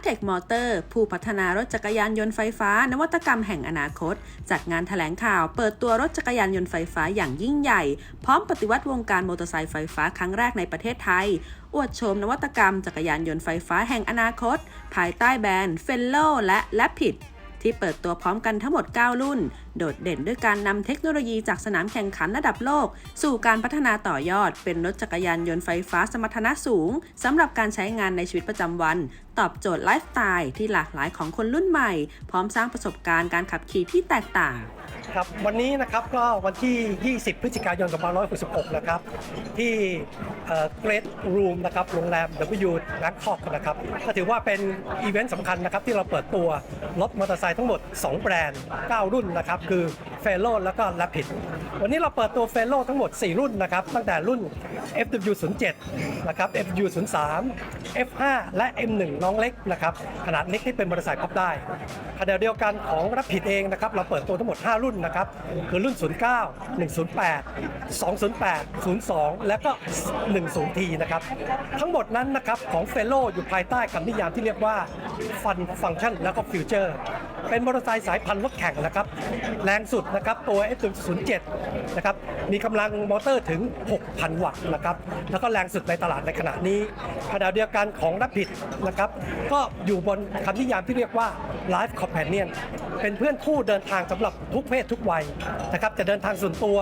Smart Tech Motor ผู้พัฒนารถจักรยานยนต์ไฟฟ้า นวัตกรรมแห่งอนาคต จัดงานแถลงข่าวเปิดตัวรถจักรยานยนต์ไฟฟ้าอย่างยิ่งใหญ่ พร้อมปฏิวัติวงการมอเตอร์ไซค์ไฟฟ้าครั้งแรกในประเทศไทย อวดโฉมนวัตกรรมจักรยานยนต์ไฟฟ้าแห่งอนาคต ภายใต้แบรนด์ f e l l o และ Lapid ที่เปิดตัวพร้อมกันทั้งหมด 9 รุ่นโดดเด่นด้วยการนำเทคโนโลยีจากสนามแข่งขันระดับโลก สู่การพัฒนาต่อยอด เป็นรถจักรยานยนต์ไฟฟ้าสมรรถนะสูงสำหรับการใช้งานในชีวิตประจำวัน ตอบโจทย์ไลฟ์สไตล์ที่หลากหลายของคนรุ่นใหม่ พร้อมสร้างประสบการณ์การขับขี่ที่แตกต่างครับวันนี้นะครับก็วันที่ 20 พฤศจิกายน 2566 นะครับ ที่เกรดรูมนะครับโรงแรม W Bangkok นะครับก็ถือว่าเป็นอีเวนต์สำคัญนะครับที่เราเปิดตัวรถมอเตอร์ไซค์ทั้งหมด 2 แบรนด์ 9 รุ่นนะครับคือ f e l o แล้วก็ Rapid วันนี้เราเปิดตัว f e l o ทั้งหมด 4 รุ่นนะครับ ตั้งแต่รุ่น FW07 นะครับ FW03 F5 และ M1 น้องเล็กนะครับขนาดเล็กที่เป็นมอเตอร์ไซค์พับได้ขณะเดียวกันของ Rapid เองนะครับเราเปิดตัวทั้งหมด 5 รุ่นนะครับคือรุ่น 09 108 208 02 และก็ 10T นะครับทั้งหมดนั้นนะครับของเฟโลอยู่ภายใต้คำนิยามที่เรียกว่าฟันฟัง c t ชันแล้วก็ฟิวเจอร์ เป็นมอเตอร์ไซค์สายพันธุ์รถแข่งนะครับ แรงสุดนะครับตัว F07 นะครับ มีกำลังมอเตอร์ถึง 6,000 วัตต์นะครับ แล้วก็แรงสุดในตลาดในขณะนี้ขณะเดียวกันของรับผิดนะครับ ก็อยู่บนคำนิยามที่เรียกว่า Life Companion เป็นเพื่อนคู่เดินทางสำหรับทุกเพศทุกวัยนะครับจะเดินทางส่วนตัว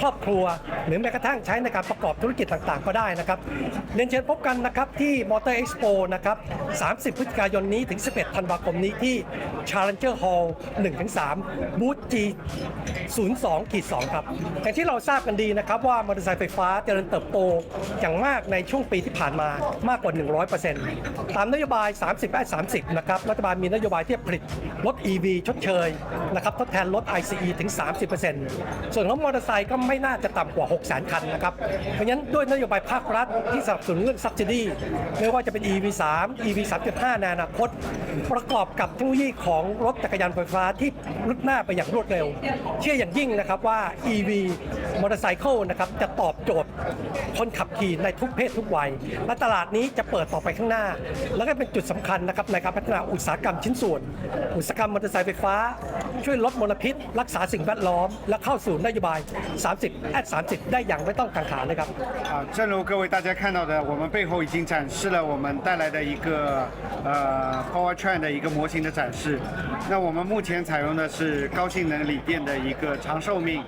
ครอบครัว หรือแม้กระทั่งใช้ในการประกอบธุรกิจต่างๆ ก็ได้นะครับเรียนเชิญพบกันนะครับที่ Motor Expo นะครับ 30 พฤศจิกายนนี้ถึง 11 ธันวาคมนี้ที่ Challenger Hall 1-3 บูธ G 02ขีด2ครับอย่างที่เราทราบกันดีนะครับว่ามอเตอร์ไซค์ไฟฟ้าเจริญเติบโตอย่างมากในช่วงปีที่ผ่านมามากกว่า 100%ตามนโยบาย 30 30 นะครับ รัฐบาลมีนโยบายที่ผลิตรถ EV ชดเชยนะครับทดแทนรถ ICE ถึง 30%ส่วนของมอเตอร์ไซค์ก็ไม่น่าจะต่ำกว่า 6 0 0 0 0คันนะครับ เพราะฉะนั้นด้วยนโยบายภาครัฐที่สนับสนุนเรื่อง subsidy ไม่ว่าจะเป็น EV 3 EV 3.5ในอนาคต ประกอบกับเทคโนโลยีของรถจักรยานไฟฟ้าที่รุดหน้าไปอย่างรวดเร็ว เชื่ออย่างยิ่งนะครับว่า EV มอเตอร์ไซค์นะครับจะตอบโจทย์คนขับขี่ในทุกเพศทุกวัย และตลาดนี้จะเปิดต่อไปข้างหน้า แล้วก็เป็นจุดสำคัญนะครับในการพัฒนาอุตสาหกรรมชิ้นส่วน อุตสาหกรรมมอเตอร์ไซค์ไฟฟ้า ช่วยลดมลพิษ รักษาสิ่งแวดล้อม และเข้าสู่นโยบาย 30แอด30 ได้อย่างไม่ต้องกังขาเลยครับ 啊，正如各位大家看到的，我们背后已经展示了我们带来的一个呃 Powertrain 的一个模型的展示。那我们目前采用的是高性能锂电的一个长寿命、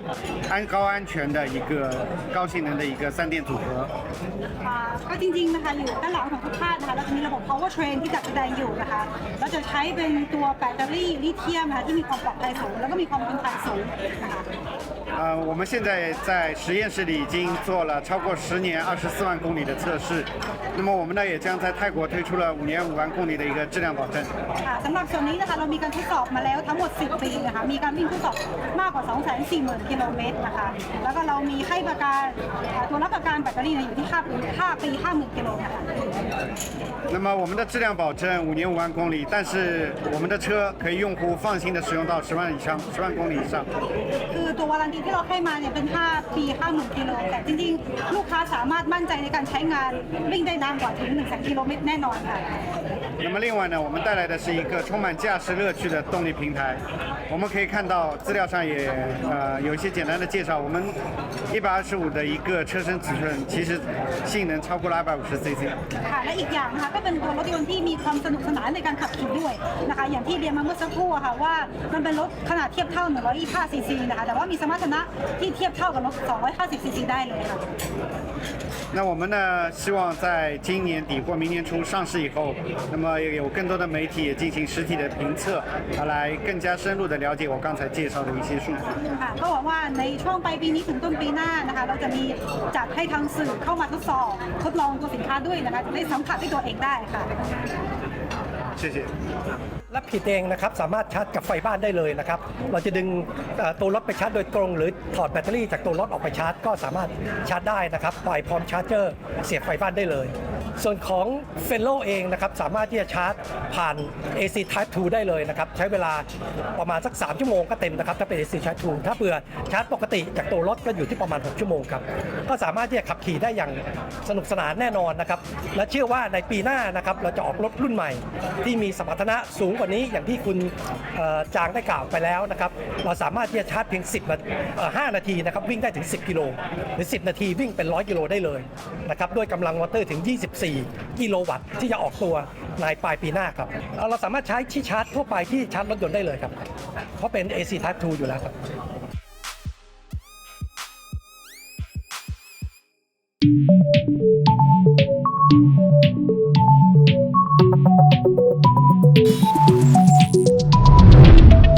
安高安全 的一个高性能的一个三电组合。 อ่าก็จริงๆนะคะอยู่ด้านหลังของทุกท่านนะคะเราจะมีระบบ power train ที่จัดแสดงอยู่นะคะเราจะใช้เป็นตัวแบตเตอรี่ลิเธียมนะคะที่มีความปลอดภัยสูงแล้วก็มีความทนทานสูงนะคะ 呃，我们现在在实验室里已经做了超过十年、二十四万公里的测试。那么我们呢，也将在泰国推出了五年五万公里的一个质量保证。 ค่ะสำหรับส่วนนี้นะคะเรามีการทดสอบมาแล้วทั้งหมด 10 ปีนะคะมีการวิ่งทดสอบมากกว่า 240,000 กิโลเมตรนะคะแล้ว ก็เรามีให้ประกันอ่าตัวรับประกันแบตเตอรี่เนี่ยอยู่ที่ค่าปี5ปี 50,000 กิโลนะคะ 那么我们的质量保证五年五万公里，但是我们的车可以用户放心的使用到十万以上、十万公里以上。 คือตัววารันตีที่เราให้มาเนี่ยเป็น 5 ปี 50,000 กิโล แต่จริงๆ ลูกค้าสามารถมั่นใจในการใช้งานวิ่งได้นานกว่าถึง 1 0 0 0 0กิโลเมตรแน่นอนค่ะ 那么另外呢，我们带来的是一个充满驾驶乐趣的动力平台。 我们可以看到资料上也呃有一些简单的介绍，我们一百二十五的一个车身尺寸，其实性能超过了二百五十 cc。 ค่ะและอีกอย่างนะคะก็เป็นตัวรถยนต์ที่มีความสนุกสนานในการขับขี่ด้วยนะคะ อย่างที่เรียนมาเมื่อสักครู่อะค่ะว่ามันเป็นรถขนาดเทียบเท่า 125 ซีซีนะคะ แต่ว่ามีสมรรถนะที่เทียบเท่ากับรถ 250 ซีซีได้เลยค่ะ 那我们呢，希望在今年底或明年初上市以后，那么有更多的媒体也进行实体的评测，啊，来更加深入的 了解我刚才介绍的一些数据。 ค่ะก็หวังว่าในช่วงปลายปีนี้ถึงต้นปีหน้านะคะ เราจะมีจัดให้ทางสื่อเข้ามาทดสอบ ทดลองตัวสินค้าด้วยนะคะจะได้สัมผัสด้วยตัวเองได้ค่ะ 谢谢。 และผิดเองนะครับสามารถชาร์จกับไฟบ้านได้เลยนะครับ เราจะดึงเอ่อตัวรถไปชาร์จโดยตรง หรือถอดแบตเตอรี่จากตัวรถออกไปชาร์จ ก็สามารถชาร์จได้นะครับปล่อยพร้อมชาร์จเจอร์เสียบไฟบ้านได้เลย ส่วนของ f e l l o เองนะครับสามารถที่จะชาร์จผ่าน AC Type 2 ได้เลยนะครับ ใช้เวลาประมาณสัก 3 ชั่วโมงก็เต็มนะครับ ถ้าเป็น AC Type 2 ถ้าเผื่อชาร์จปกติจากตัวรถก็อยู่ที่ประมาณ 6 ชั่วโมงครับ ก็สามารถที่จะขับขี่ได้อย่างสนุกสนานแน่นอนนะครับ และเชื่อว่าในปีหน้านะครับเราจะออกรถรุ่นใหม่ ที่มีสมรรถนะสูงกว่านี้อย่างที่คุณจางได้กล่าวไปแล้วนะครับเราสามารถที่จะชาร์จเพียง 10นาที5นาทีนะครับวิ่งได้ถึง 10 กิโลหรือ 10 นาทีวิ่งเป็น 100 กิโลได้เลยนะครับด้วยกำลังมอเตอร์ถึง 24กิโลวัตต์ที่จะออกตัวในปลายปีหน้าครับเอ่อเราสามารถใช้ที่ชาร์จทั่วไปที่ชาร์จรถยนต์ได้เลยครับ เพราะเป็น AC Type 2 อยู่แล้วครับ Thank